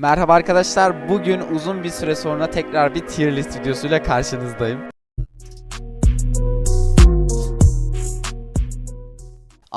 Merhaba arkadaşlar. Bugün uzun bir süre sonra tekrar bir tier list videosuyla karşınızdayım.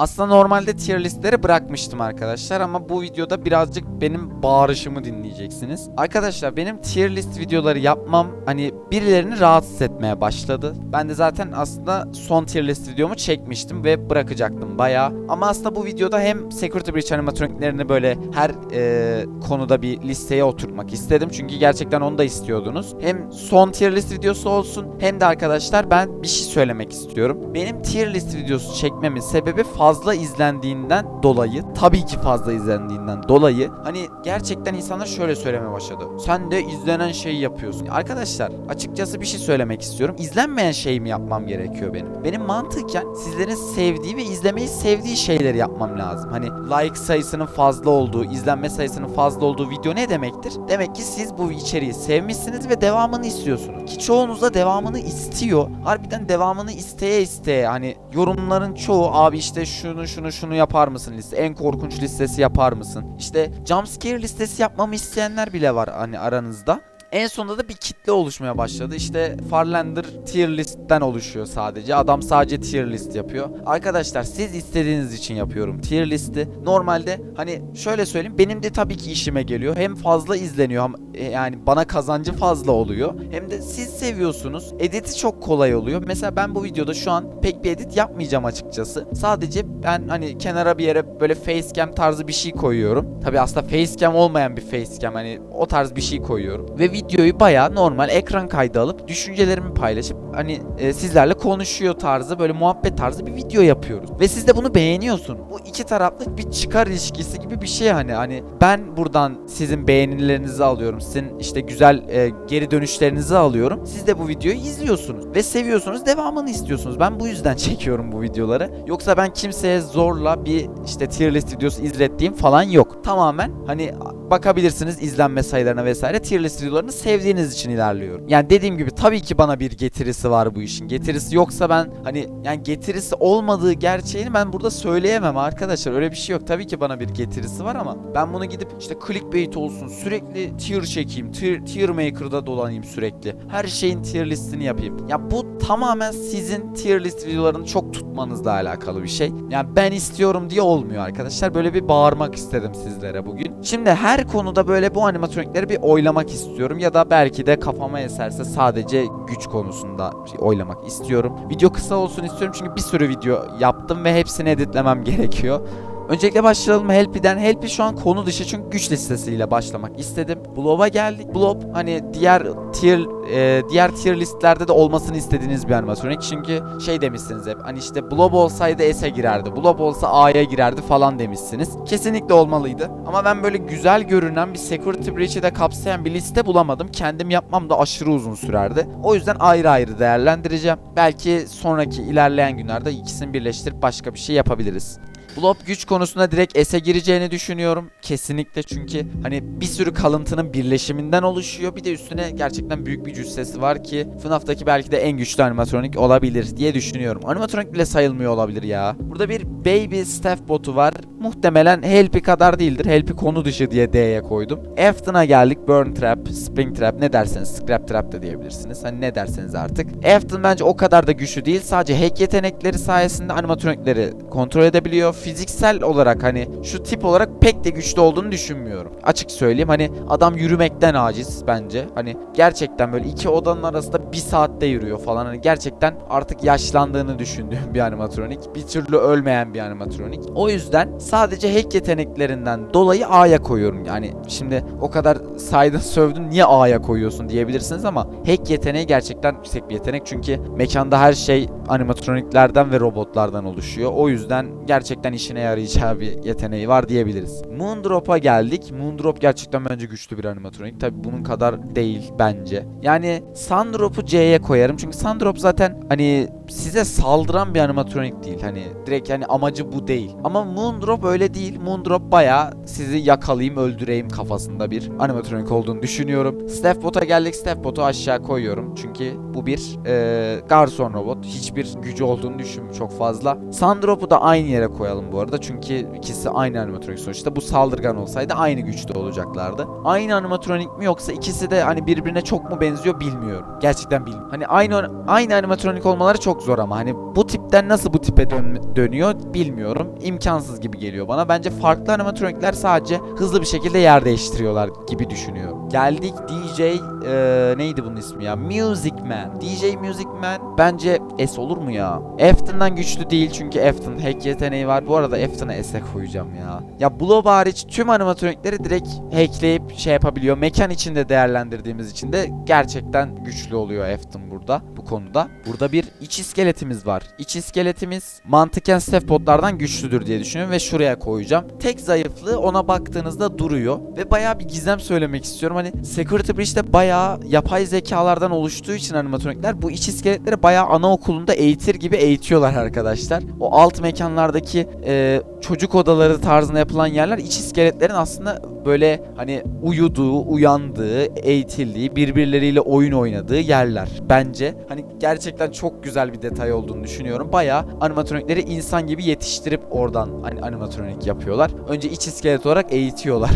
Aslında normalde tier listleri bırakmıştım arkadaşlar ama bu videoda birazcık benim bağırışımı dinleyeceksiniz. Arkadaşlar benim tier list videoları yapmam hani birilerini rahatsız etmeye başladı. Ben de zaten aslında son tier list videomu çekmiştim ve bırakacaktım bayağı. Ama aslında bu videoda hem Security Breach animatroniklerini böyle her e, konuda bir listeye oturtmak istedim. Çünkü gerçekten onu da istiyordunuz. Hem son tier list videosu olsun hem de arkadaşlar ben bir şey söylemek istiyorum. Benim tier list videosu çekmemin sebebi fazla izlendiğinden dolayı tabii ki fazla izlendiğinden dolayı hani gerçekten insanlar şöyle söylemeye başladı. Sen de izlenen şeyi yapıyorsun. Arkadaşlar açıkçası bir şey söylemek istiyorum. İzlenmeyen şey mi yapmam gerekiyor benim? Benim mantıken sizlerin sevdiği ve izlemeyi sevdiği şeyleri yapmam lazım. Hani like sayısının fazla olduğu, izlenme sayısının fazla olduğu video ne demektir? Demek ki siz bu içeriği sevmişsiniz ve devamını istiyorsunuz. Ki çoğunuz da devamını istiyor. Harbiden devamını isteye isteye hani yorumların çoğu abi işte şunu şunu şunu yapar mısın liste? En korkunç listesi yapar mısın? İşte jumpscare listesi yapmamı isteyenler bile var hani aranızda. En sonunda da bir kitle oluşmaya başladı. İşte Farlander tier list'ten oluşuyor sadece. Adam sadece tier list yapıyor. Arkadaşlar siz istediğiniz için yapıyorum tier listi. Normalde hani şöyle söyleyeyim benim de tabii ki işime geliyor. Hem fazla izleniyor hem e, yani bana kazancı fazla oluyor. Hem de siz seviyorsunuz. Editi çok kolay oluyor. Mesela ben bu videoda şu an pek bir edit yapmayacağım açıkçası. Sadece ben hani kenara bir yere böyle facecam tarzı bir şey koyuyorum. Tabii aslında facecam olmayan bir facecam hani o tarz bir şey koyuyorum. Ve videoyu bayağı normal ekran kaydı alıp düşüncelerimi paylaşıp hani e, sizlerle konuşuyor tarzı böyle muhabbet tarzı bir video yapıyoruz. Ve siz de bunu beğeniyorsun. Bu iki taraflı bir çıkar ilişkisi gibi bir şey hani hani ben buradan sizin beğenilerinizi alıyorum. Sizin işte güzel e, geri dönüşlerinizi alıyorum. Siz de bu videoyu izliyorsunuz ve seviyorsunuz. Devamını istiyorsunuz. Ben bu yüzden çekiyorum bu videoları. Yoksa ben kimseye zorla bir işte tier list videosu izlettiğim falan yok. Tamamen hani bakabilirsiniz izlenme sayılarına vesaire tier list videolarını sevdiğiniz için ilerliyorum. Yani dediğim gibi tabii ki bana bir getirisi var bu işin. Getirisi yoksa ben hani yani getirisi olmadığı gerçeğini ben burada söyleyemem arkadaşlar. Öyle bir şey yok. Tabii ki bana bir getirisi var ama ben bunu gidip işte clickbait olsun sürekli tier çekeyim. Tier, tier maker'da dolanayım sürekli. Her şeyin tier listini yapayım. Ya bu tamamen sizin tier list videolarını çok tutmanızla alakalı bir şey. Yani ben istiyorum diye olmuyor arkadaşlar. Böyle bir bağırmak istedim sizlere bugün. Şimdi her konuda böyle bu animatronikleri bir oylamak istiyorum ya da belki de kafama eserse sadece güç konusunda oylamak istiyorum. Video kısa olsun istiyorum çünkü bir sürü video yaptım ve hepsini editlemem gerekiyor. Öncelikle başlayalım Helpy'den. Helpy şu an konu dışı çünkü güç listesiyle başlamak istedim. Blob'a geldik. Blob hani diğer tier e, diğer tier listlerde de olmasını istediğiniz bir animatronik. Çünkü şey demişsiniz hep hani işte Blob olsaydı S'e girerdi. Blob olsa A'ya girerdi falan demişsiniz. Kesinlikle olmalıydı. Ama ben böyle güzel görünen bir security breach'i de kapsayan bir liste bulamadım. Kendim yapmam da aşırı uzun sürerdi. O yüzden ayrı ayrı değerlendireceğim. Belki sonraki ilerleyen günlerde ikisini birleştirip başka bir şey yapabiliriz. Blob güç konusunda direkt S'e gireceğini düşünüyorum. Kesinlikle çünkü hani bir sürü kalıntının birleşiminden oluşuyor. Bir de üstüne gerçekten büyük bir cüssesi var ki FNAF'taki belki de en güçlü animatronik olabilir diye düşünüyorum. Animatronik bile sayılmıyor olabilir ya. Burada bir baby staff botu var. Muhtemelen Helpy kadar değildir. Helpy konu dışı diye D'ye koydum. Afton'a geldik. Burn Trap, Spring Trap ne derseniz Scrap Trap da diyebilirsiniz. Hani ne derseniz artık. Afton bence o kadar da güçlü değil. Sadece hack yetenekleri sayesinde animatronikleri kontrol edebiliyor. Fiziksel olarak hani şu tip olarak pek de güçlü olduğunu düşünmüyorum. Açık söyleyeyim hani adam yürümekten aciz bence. Hani gerçekten böyle iki odanın arasında bir saatte yürüyor falan. Hani gerçekten artık yaşlandığını düşündüğüm bir animatronik. Bir türlü ölmeyen bir animatronik. O yüzden sadece hack yeteneklerinden dolayı A'ya koyuyorum. Yani şimdi o kadar saydın sövdün niye A'ya koyuyorsun diyebilirsiniz ama hack yeteneği gerçekten yüksek bir yetenek. Çünkü mekanda her şey animatroniklerden ve robotlardan oluşuyor. O yüzden gerçekten işine yarayacağı bir yeteneği var diyebiliriz. Moondrop'a geldik. Moondrop gerçekten bence güçlü bir animatronik. Tabi bunun kadar değil bence. Yani Sundrop'u C'ye koyarım. Çünkü Sundrop zaten hani size saldıran bir animatronik değil. Hani direkt hani amacı bu değil. Ama Moondrop öyle değil. Moondrop baya sizi yakalayayım öldüreyim kafasında bir animatronik olduğunu düşünüyorum. Staffbot'a geldik. Staffbot'u aşağı koyuyorum. Çünkü bu bir e, garson robot. Hiçbir gücü olduğunu düşünmüyorum çok fazla. Sandrop'u da aynı yere koyalım bu arada. Çünkü ikisi aynı animatronik sonuçta. Bu saldırgan olsaydı aynı güçte olacaklardı. Aynı animatronik mi yoksa ikisi de hani birbirine çok mu benziyor bilmiyorum. Gerçekten bilmiyorum. Hani aynı aynı animatronik olmaları çok zor ama hani bu tipten nasıl bu tipe dön- dönüyor bilmiyorum. İmkansız gibi geliyor bana. Bence farklı animatronikler sadece hızlı bir şekilde yer değiştiriyorlar gibi düşünüyorum. Geldik DJ e, neydi bunun ismi ya? Music Man. DJ Music Man bence S olur mu ya? Afton'dan güçlü değil çünkü Afton hack yeteneği var. Bu arada Afton'a S'e koyacağım ya. Ya Blob hariç tüm animatronikleri direkt hackleyip şey yapabiliyor. Mekan içinde değerlendirdiğimiz için de gerçekten güçlü oluyor Afton burada bu konuda. Burada bir iç iskeletimiz var. İç iskeletimiz mantıken Stefbotlardan güçlüdür diye düşünüyorum ve şuraya koyacağım. Tek zayıflığı ona baktığınızda duruyor ve bayağı bir gizem söylemek istiyorum. Hani Security Breach'te bayağı yapay zekalardan oluştuğu için animatronikler bu iç iskeletleri bayağı anaokulunda eğitir gibi eğitiyorlar arkadaşlar. O alt mekanlardaki e, çocuk odaları tarzında yapılan yerler iç iskeletlerin aslında böyle hani uyuduğu, uyandığı, eğitildiği, birbirleriyle oyun oynadığı yerler. Bence hani gerçekten çok güzel bir detay olduğunu düşünüyorum. Bayağı animatronikleri insan gibi yetiştirip oradan hani animatronik yapıyorlar. Önce iç iskelet olarak eğitiyorlar.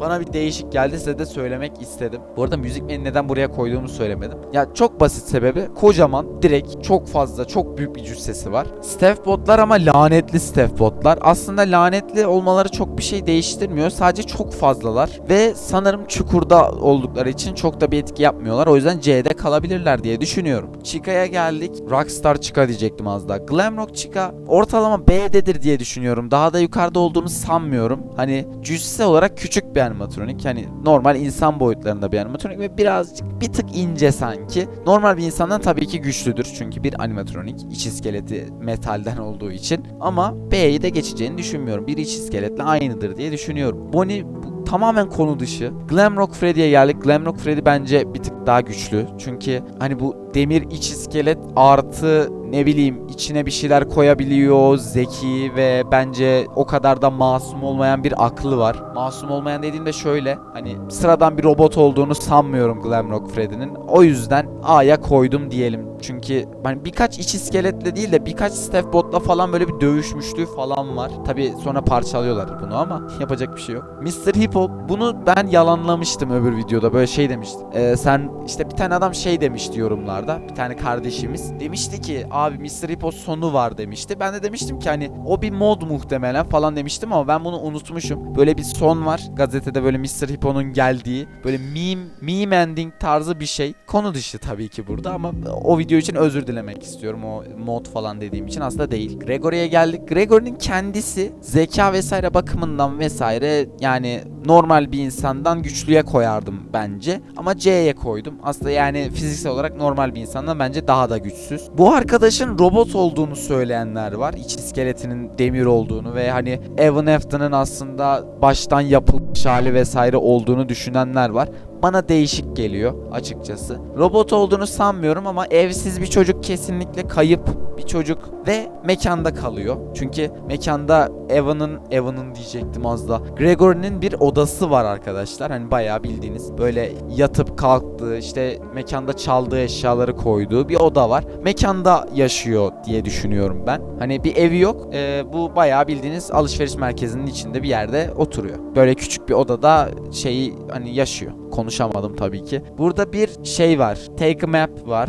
Bana bir değişik geldi size de söylemek istedim. Bu arada müzik beni neden buraya koyduğumu söylemedim. Ya çok basit sebebi kocaman direkt çok fazla çok büyük bir cüssesi var. Staff botlar ama lanetli staff botlar. Aslında lanetli olmaları çok bir şey değiştirmiyor. Sadece çok fazlalar ve sanırım çukurda oldukları için çok da bir etki yapmıyorlar. O yüzden C'de kalabilirler diye düşünüyorum. Chica'ya geldik. Rockstar Chica diyecektim az daha. Glamrock Chica ortalama B'dedir diye düşünüyorum. Daha da yukarıda olduğunu sanmıyorum. Hani cüsse olarak küçük bir animatronik. Hani normal insan boyutlarında bir animatronik ve birazcık bir tık ince sanki. Normal bir insandan tabii ki güçlüdür. Çünkü bir animatronik iç iskeleti metalden olduğu için. Ama B'yi de geçeceğini düşünmüyorum. Bir iç iskeletle aynıdır diye düşünüyorum. Bonnie tamamen konu dışı. Glamrock Freddy'ye geldik. Glamrock Freddy bence bir tık daha güçlü. Çünkü hani bu demir iç iskelet artı ne bileyim içine bir şeyler koyabiliyor. Zeki ve bence o kadar da masum olmayan bir aklı var. Masum olmayan dediğimde şöyle hani sıradan bir robot olduğunu sanmıyorum Glamrock Freddy'nin. O yüzden A'ya koydum diyelim. Çünkü hani birkaç iç iskeletle değil de birkaç staff botla falan böyle bir dövüşmüşlüğü falan var. Tabi sonra parçalıyorlar bunu ama yapacak bir şey yok. Mr. Hippo bunu ben yalanlamıştım öbür videoda böyle şey demiştim. Ee, sen işte bir tane adam şey demişti yorumlarda. Bir tane kardeşimiz demişti ki abi Mr. Hippo sonu var demişti. Ben de demiştim ki hani o bir mod muhtemelen falan demiştim ama ben bunu unutmuşum. Böyle bir son var. Gazetede böyle Mr. Hippo'nun geldiği böyle meme, meme ending tarzı bir şey. Konu dışı tabii ki burada ama o video için özür dilemek istiyorum. O mod falan dediğim için aslında değil. Gregory'e geldik. Gregory'nin kendisi zeka vesaire bakımından vesaire yani normal bir insandan güçlüye koyardım bence. Ama C'ye koydum. Aslında yani fiziksel olarak normal bir insandan bence daha da güçsüz. Bu arkadaşın robot olduğunu söyleyenler var. İç iskeletinin demir olduğunu ve hani Evan Afton'ın aslında baştan yapılmış hali vesaire olduğunu düşünenler var bana değişik geliyor açıkçası. Robot olduğunu sanmıyorum ama evsiz bir çocuk kesinlikle kayıp çocuk ve mekanda kalıyor. Çünkü mekanda Evan'ın Evan'ın diyecektim az da. Gregory'nin bir odası var arkadaşlar. Hani bayağı bildiğiniz böyle yatıp kalktığı işte mekanda çaldığı eşyaları koyduğu bir oda var. Mekanda yaşıyor diye düşünüyorum ben. Hani bir evi yok. Ee, bu bayağı bildiğiniz alışveriş merkezinin içinde bir yerde oturuyor. Böyle küçük bir odada şeyi hani yaşıyor konuşamadım tabii ki. Burada bir şey var. Take a map var.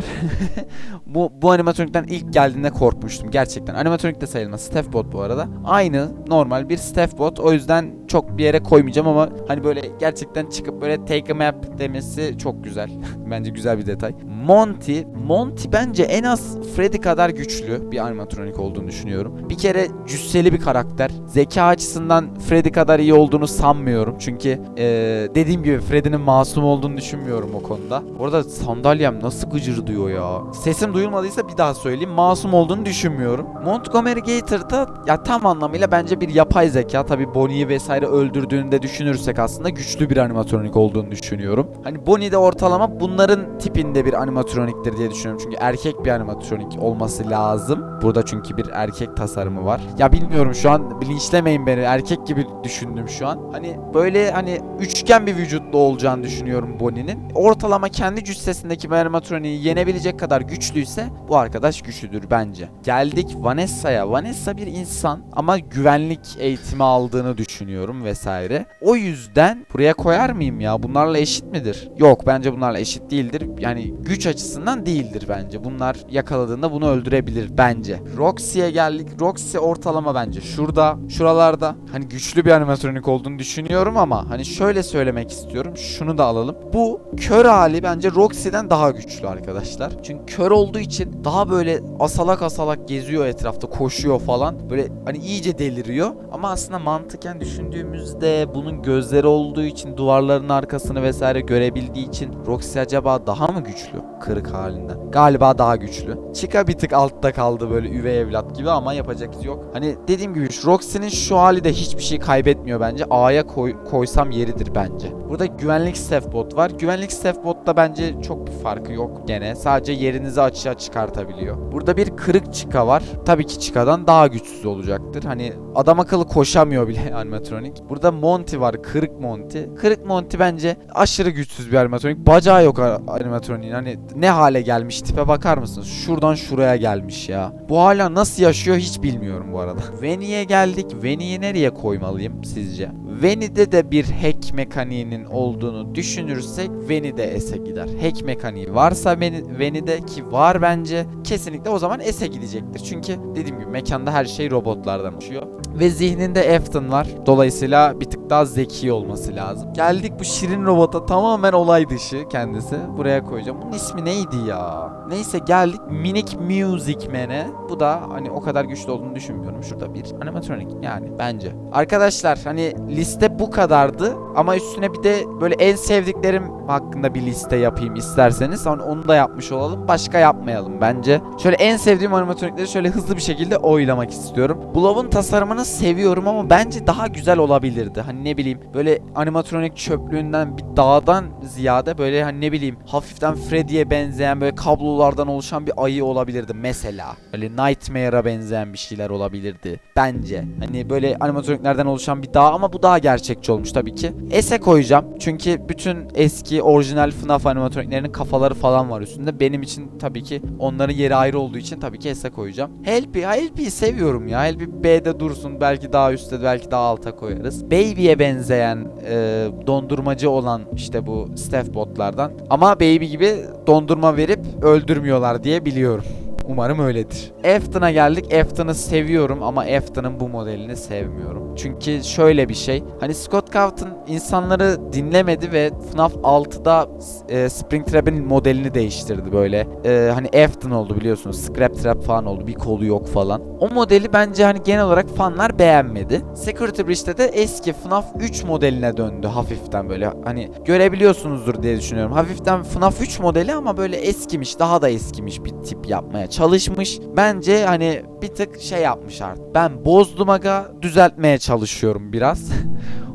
bu bu animatronikten ilk geldiğinde korkmuştum gerçekten. Animatronik de sayılmaz. Staff bu arada. Aynı normal bir staff. O yüzden çok bir yere koymayacağım ama hani böyle gerçekten çıkıp böyle take a map demesi çok güzel. bence güzel bir detay. Monty, Monty bence en az Freddy kadar güçlü bir animatronik olduğunu düşünüyorum. Bir kere cüsseli bir karakter. Zeka açısından Freddy kadar iyi olduğunu sanmıyorum. Çünkü ee, dediğim gibi Freddy'nin masum olduğunu düşünmüyorum o konuda. Orada sandalyem nasıl gıcırdıyor ya. Sesim duyulmadıysa bir daha söyleyeyim. Masum olduğunu düşünmüyorum. Montgomery Gator'da ya tam anlamıyla bence bir yapay zeka. Tabi Bonnie'yi vesaire öldürdüğünü de düşünürsek aslında güçlü bir animatronik olduğunu düşünüyorum. Hani Bonnie de ortalama bunların tipinde bir animatronik animatroniktir diye düşünüyorum. Çünkü erkek bir animatronik olması lazım. Burada çünkü bir erkek tasarımı var. Ya bilmiyorum şu an bilinçlemeyin beni. Erkek gibi düşündüm şu an. Hani böyle hani üçgen bir vücutlu olacağını düşünüyorum Bonnie'nin. Ortalama kendi cüssesindeki bir animatroniği yenebilecek kadar güçlüyse bu arkadaş güçlüdür bence. Geldik Vanessa'ya. Vanessa bir insan ama güvenlik eğitimi aldığını düşünüyorum vesaire. O yüzden buraya koyar mıyım ya? Bunlarla eşit midir? Yok bence bunlarla eşit değildir. Yani güç açısından değildir bence. Bunlar yakaladığında bunu öldürebilir bence. Roxy'ye geldik. Roxy ortalama bence. Şurada, şuralarda hani güçlü bir animatronik olduğunu düşünüyorum ama hani şöyle söylemek istiyorum. Şunu da alalım. Bu kör hali bence Roxy'den daha güçlü arkadaşlar. Çünkü kör olduğu için daha böyle asalak asalak geziyor etrafta, koşuyor falan. Böyle hani iyice deliriyor. Ama aslında mantıken düşündüğümüzde bunun gözleri olduğu için duvarların arkasını vesaire görebildiği için Roxy acaba daha mı güçlü kırık halinden? Galiba daha güçlü. Chica bir tık altta kaldı böyle üvey evlat gibi ama yapacak şey yok. Hani dediğim gibi Roxy'nin şu hali de hiçbir şey kaybetmiyor bence. A'ya koy- koysam yeridir bence. Burada güvenlik staff var. Güvenlik staff botta bence çok bir farkı yok gene. Sadece yerinizi açığa çıkartabiliyor. Burada bir kırık Chica var. Tabii ki Chica'dan daha güçsüz olacaktır. Hani adam akıllı koşamıyor bile animatronik. Burada Monty var. Kırık Monty. Kırık Monty bence aşırı güçsüz bir animatronik. Bacağı yok animatroniğin. Hani ne hale gelmiş tipe bakar mısınız? Şuradan şuraya gelmiş ya. Bu hala nasıl yaşıyor hiç bilmiyorum bu arada. Veni'ye geldik. Veni'yi nereye koymalıyım sizce? Veni'de de bir hack mekaniğinin olduğunu düşünürsek Veni de S'e gider. Hack mekaniği varsa Veni, Veni'de ki var bence kesinlikle o zaman S'e gidecektir. Çünkü dediğim gibi mekanda her şey robotlardan oluşuyor. Ve zihninde Efton var. Dolayısıyla bir tık daha zeki olması lazım. Geldik bu şirin robota tamamen olay dışı kendisi. Buraya koyacağım. Bunun ismi neydi ya? Neyse geldik Minik Music Man'e. Bu da hani o kadar güçlü olduğunu düşünmüyorum. Şurada bir animatronik yani bence. Arkadaşlar hani liste bu kadardı ama üstüne bir de böyle en sevdiklerim hakkında bir liste yapayım isterseniz. Hani onu da yapmış olalım. Başka yapmayalım bence. Şöyle en sevdiğim animatronikleri şöyle hızlı bir şekilde oylamak istiyorum. Blow'un tasarımını seviyorum ama bence daha güzel olabilirdi. Hani ne bileyim böyle animatronik çöplüğünden bir dağdan ziyade böyle hani ne bileyim hafiften Freddy'ye benzeyen böyle kablolardan oluşan bir ayı olabilirdi mesela. Böyle Nightmare'a benzeyen bir şeyler olabilirdi bence. Hani böyle animatroniklerden oluşan bir dağ ama bu daha gerçekçi olmuş tabii ki. S'e koyacağım. Çünkü bütün eski orijinal FNAF animatroniklerinin kafaları falan var üstünde. Benim için tabii ki onların yeri ayrı olduğu için tabii ki S'e koyacağım. Help'i, Help'i seviyorum ya. Help'i B'de dursun. Belki daha üstte, belki daha alta koyarız. Baby'ye benzeyen e, dondurmacı olan işte bu staff botlardan. Ama Baby gibi dondurma verip öldürmüyorlar diye biliyorum. Umarım öyledir. Afton'a geldik. Afton'ı seviyorum ama Afton'ın bu modelini sevmiyorum. Çünkü şöyle bir şey. Hani Scott Cawthon insanları dinlemedi ve FNAF 6'da e, Springtrap'in modelini değiştirdi böyle. E, hani Afton oldu biliyorsunuz. Scrap Trap falan oldu. Bir kolu yok falan. O modeli bence hani genel olarak fanlar beğenmedi. Security Breach'te de eski FNAF 3 modeline döndü hafiften böyle. Hani görebiliyorsunuzdur diye düşünüyorum. Hafiften FNAF 3 modeli ama böyle eskimiş, daha da eskimiş bir tip yapmaya çalışmış. Bence hani bir tık şey yapmış artık. Ben bozdum aga düzeltmeye çalışıyorum biraz.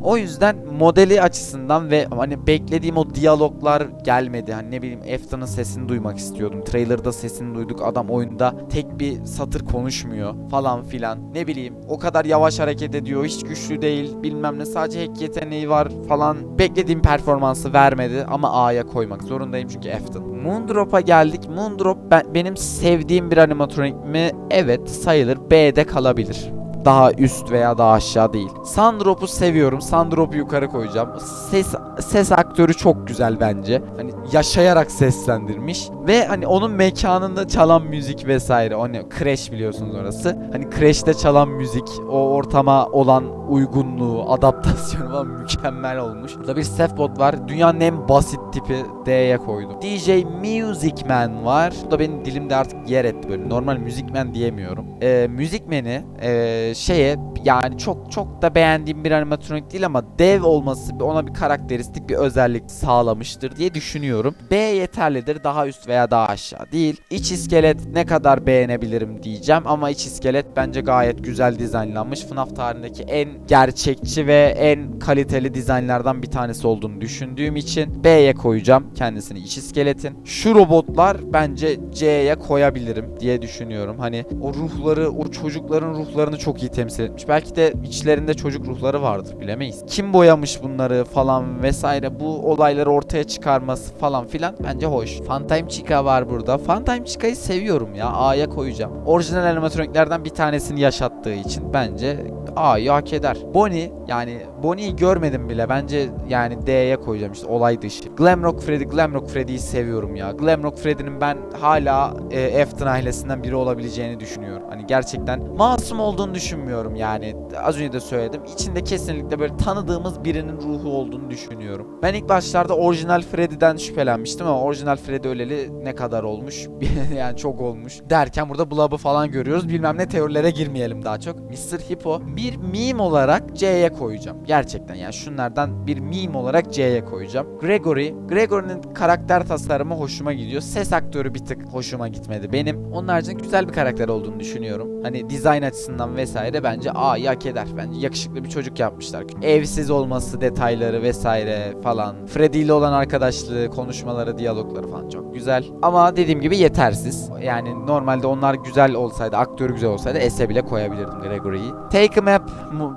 O yüzden modeli açısından ve hani beklediğim o diyaloglar gelmedi. Hani ne bileyim Efton'un sesini duymak istiyordum. Trailer'da sesini duyduk. Adam oyunda tek bir satır konuşmuyor falan filan. Ne bileyim o kadar yavaş hareket ediyor. Hiç güçlü değil. Bilmem ne sadece hack yeteneği var falan. Beklediğim performansı vermedi ama A'ya koymak zorundayım çünkü Efton. Moondrop'a geldik. Moondrop ben, benim sevdiğim bir animatronik mi? Evet sayılır. B'de kalabilir daha üst veya daha aşağı değil. Sandrop'u seviyorum. Sandrop'u yukarı koyacağım. Ses ses aktörü çok güzel bence. Hani yaşayarak seslendirmiş ve hani onun mekanında çalan müzik vesaire. Ne? Crash biliyorsunuz orası. Hani Crash'te çalan müzik, o ortama olan uygunluğu, adaptasyonu falan mükemmel olmuş. Burada bir Sefbot var. Dünyanın en basit tipi D'ye koydum. DJ Music Man var. Bu da benim dilimde artık yer etti böyle. Normal Music Man diyemiyorum. Ee, Music Man'i ee, şeye yani çok çok da beğendiğim bir animatronik değil ama dev olması ona bir karakteristik bir özellik sağlamıştır diye düşünüyorum. B yeterlidir. Daha üst veya daha aşağı değil. İç iskelet ne kadar beğenebilirim diyeceğim ama iç iskelet bence gayet güzel dizaynlanmış. FNAF tarihindeki en gerçekçi ve en kaliteli dizaynlardan bir tanesi olduğunu düşündüğüm için B'ye koyacağım kendisini iç iskeletin. Şu robotlar bence C'ye koyabilirim diye düşünüyorum. Hani o ruhları, o çocukların ruhlarını çok iyi temsil etmiş. Belki de içlerinde çocuk ruhları vardır bilemeyiz. Kim boyamış bunları falan vesaire bu olayları ortaya çıkarması falan filan bence hoş. Funtime Chica var burada. Funtime Chica'yı seviyorum ya. A'ya koyacağım. Orijinal animatroniklerden bir tanesini yaşattığı için bence A'yı hak eder. Bonnie yani Bonnie'yi görmedim bile. Bence yani D'ye koyacağım işte olay dışı. Glamrock Freddy, Glamrock Freddy'yi seviyorum ya. Glamrock Freddy'nin ben hala e, Afton ailesinden biri olabileceğini düşünüyorum. Hani gerçekten masum olduğunu düşünmüyorum yani. Az önce de söyledim. İçinde kesinlikle böyle tanıdığımız birinin ruhu olduğunu düşünüyorum. Ben ilk başlarda orijinal Freddy'den şüphelenmiştim ama orijinal Freddy öleli ne kadar olmuş? yani çok olmuş. Derken burada Blob'u falan görüyoruz. Bilmem ne teorilere girmeyelim daha çok. Mr. Hippo bir meme olarak C'ye koyacağım. Gerçekten yani şunlardan bir meme olarak C'ye koyacağım. Gregory. Gregory'nin karakter tasarımı hoşuma gidiyor. Ses aktörü bir tık hoşuma gitmedi benim. Onun haricinde güzel bir karakter olduğunu düşünüyorum. Hani dizayn açısından vesaire bence A'yı hak eder. Bence yakışıklı bir çocuk yapmışlar. Evsiz olması, detayları vesaire falan. Freddy ile olan arkadaşlığı, konuşmaları, diyalogları falan çok güzel. Ama dediğim gibi yetersiz. Yani normalde onlar güzel olsaydı, aktörü güzel olsaydı S'e bile koyabilirdim Gregory'yi. Take a Map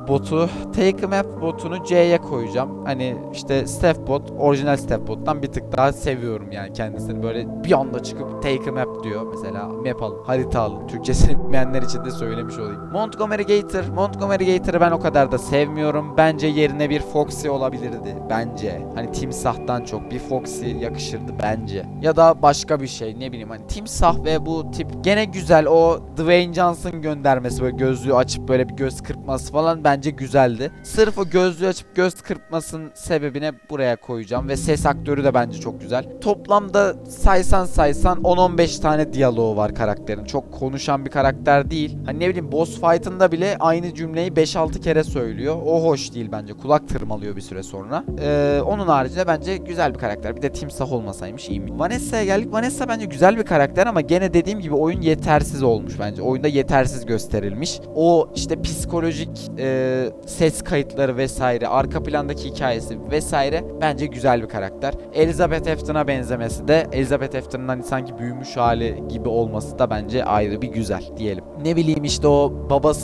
botu. Take a Map botunu C'ye koyacağım. Hani işte Step bot, orijinal Step bot'tan bir tık daha seviyorum yani kendisini. Böyle bir anda çıkıp Take a Map diyor mesela. Map alın, harita alın. Türkçesini bilmeyenler için de söylemiş olayım. Montgomery Gator. Montgomery Gator'ı ben o kadar da sevmiyorum. Bence yerine bir Foxy olabilirdi. Bence. Hani timsahtan çok bir Foxy yakışırdı bence. Ya da başka bir şey ne bileyim hani timsah ve bu tip gene güzel o Dwayne Johnson göndermesi böyle gözlüğü açıp böyle bir göz kırpması falan bence güzeldi. Sırf o gözlüğü açıp göz kırpmasının sebebine buraya koyacağım ve ses aktörü de bence çok güzel. Toplamda saysan saysan 10-15 tane diyaloğu var karakterin. Çok konuşan bir karakter değil. Hani ne bileyim boss fight'ında bile aynı cümleyi 5-6 kere söylüyor. O hoş değil bence. Kulak tırmalıyor bir süre sonra. Ee, onun haricinde bence güzel bir karakter. Bir de timsah olmasaymış iyi? Vanessa'ya geldik. Vanessa bence güzel bir karakter ama gene dediğim gibi oyun yetersiz olmuş bence. Oyunda yetersiz gösterilmiş. O işte psikolojik e, ses kayıtları vesaire, arka plandaki hikayesi vesaire bence güzel bir karakter. Elizabeth Afton'a benzemesi de Elizabeth Afton'un hani sanki büyümüş hali gibi olması da bence ayrı bir güzel diyelim. Ne bileyim işte o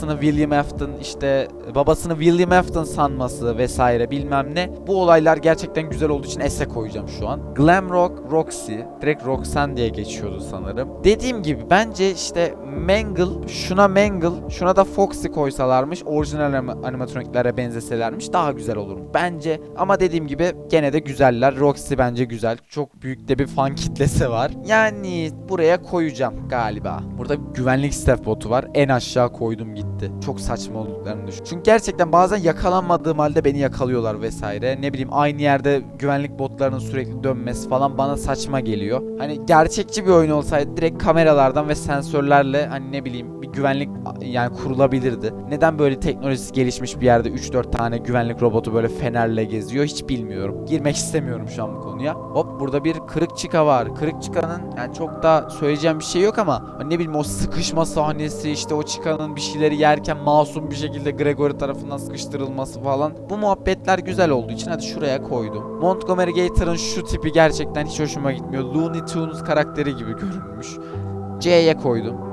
babasını William Afton işte babasını William Afton sanması vesaire bilmem ne. Bu olaylar gerçekten güzel olduğu için S'e koyacağım şu an. Glamrock, Roxy, direkt Roxanne diye geçiyordu sanırım. Dediğim gibi bence işte Mangle, şuna Mangle, şuna da Foxy koysalarmış, orijinal anima- animatroniklere benzeselermiş daha güzel olur. Bence ama dediğim gibi gene de güzeller. Roxy bence güzel. Çok büyük de bir fan kitlesi var. Yani buraya koyacağım galiba. Burada güvenlik staff botu var. En aşağı koydum gitti. Çok saçma olduklarını düşün. Çünkü gerçekten bazen yakalanmadığım halde beni yakalıyorlar vesaire. Ne bileyim aynı yerde güvenlik botlarının sürekli dönmesi falan bana saçma geliyor. Hani gerçekçi bir oyun olsaydı direkt kameralardan ve sensörlerle hani ne bileyim güvenlik yani kurulabilirdi. Neden böyle teknolojisi gelişmiş bir yerde 3-4 tane güvenlik robotu böyle fenerle geziyor hiç bilmiyorum. Girmek istemiyorum şu an bu konuya. Hop burada bir kırık çıka var. Kırık çıkanın yani çok da söyleyeceğim bir şey yok ama hani ne bileyim o sıkışma sahnesi işte o çıkanın bir şeyleri yerken masum bir şekilde Gregory tarafından sıkıştırılması falan. Bu muhabbetler güzel olduğu için hadi şuraya koydum. Montgomery Gator'ın şu tipi gerçekten hiç hoşuma gitmiyor. Looney Tunes karakteri gibi görünmüş. C'ye koydum.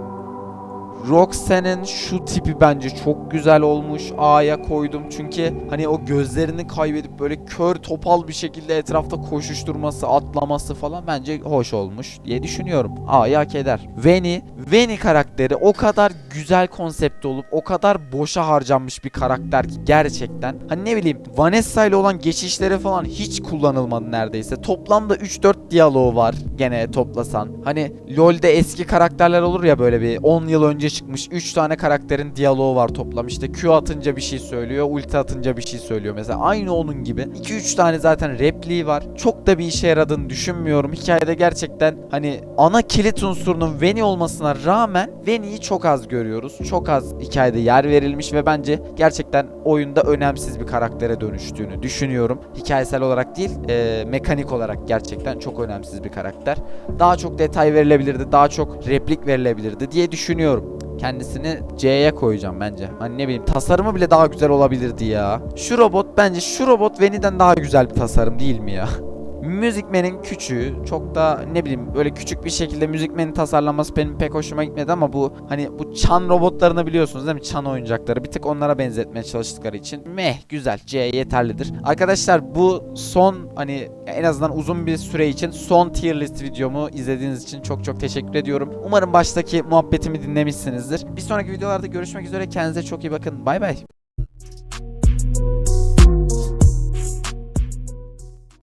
Roxanne'in şu tipi bence çok güzel olmuş. A'ya koydum çünkü hani o gözlerini kaybedip böyle kör topal bir şekilde etrafta koşuşturması, atlaması falan bence hoş olmuş diye düşünüyorum. A'ya hak eder. Veni, Veni karakteri o kadar güzel konsept olup o kadar boşa harcanmış bir karakter ki gerçekten. Hani ne bileyim Vanessa ile olan geçişleri falan hiç kullanılmadı neredeyse. Toplamda 3-4 diyaloğu var gene toplasan. Hani LoL'de eski karakterler olur ya böyle bir 10 yıl önce çıkmış 3 tane karakterin diyaloğu var toplam. İşte Q atınca bir şey söylüyor, ulti atınca bir şey söylüyor mesela. Aynı onun gibi. 2-3 tane zaten repliği var. Çok da bir işe yaradığını düşünmüyorum. Hikayede gerçekten hani ana kilit unsurunun Veni olmasına rağmen Veni'yi çok az görüyoruz görüyoruz. Çok az hikayede yer verilmiş ve bence gerçekten oyunda önemsiz bir karaktere dönüştüğünü düşünüyorum. Hikayesel olarak değil, e, mekanik olarak gerçekten çok önemsiz bir karakter. Daha çok detay verilebilirdi, daha çok replik verilebilirdi diye düşünüyorum. Kendisini C'ye koyacağım bence. Hani ne bileyim tasarımı bile daha güzel olabilirdi ya. Şu robot bence şu robot Veni'den daha güzel bir tasarım değil mi ya? Müzikmenin küçüğü çok da ne bileyim böyle küçük bir şekilde müzikmenin tasarlanması benim pek hoşuma gitmedi ama bu hani bu çan robotlarını biliyorsunuz değil mi? Çan oyuncakları bir tık onlara benzetmeye çalıştıkları için meh güzel C yeterlidir. Arkadaşlar bu son hani en azından uzun bir süre için son tier list videomu izlediğiniz için çok çok teşekkür ediyorum. Umarım baştaki muhabbetimi dinlemişsinizdir. Bir sonraki videolarda görüşmek üzere kendinize çok iyi bakın. Bay bay.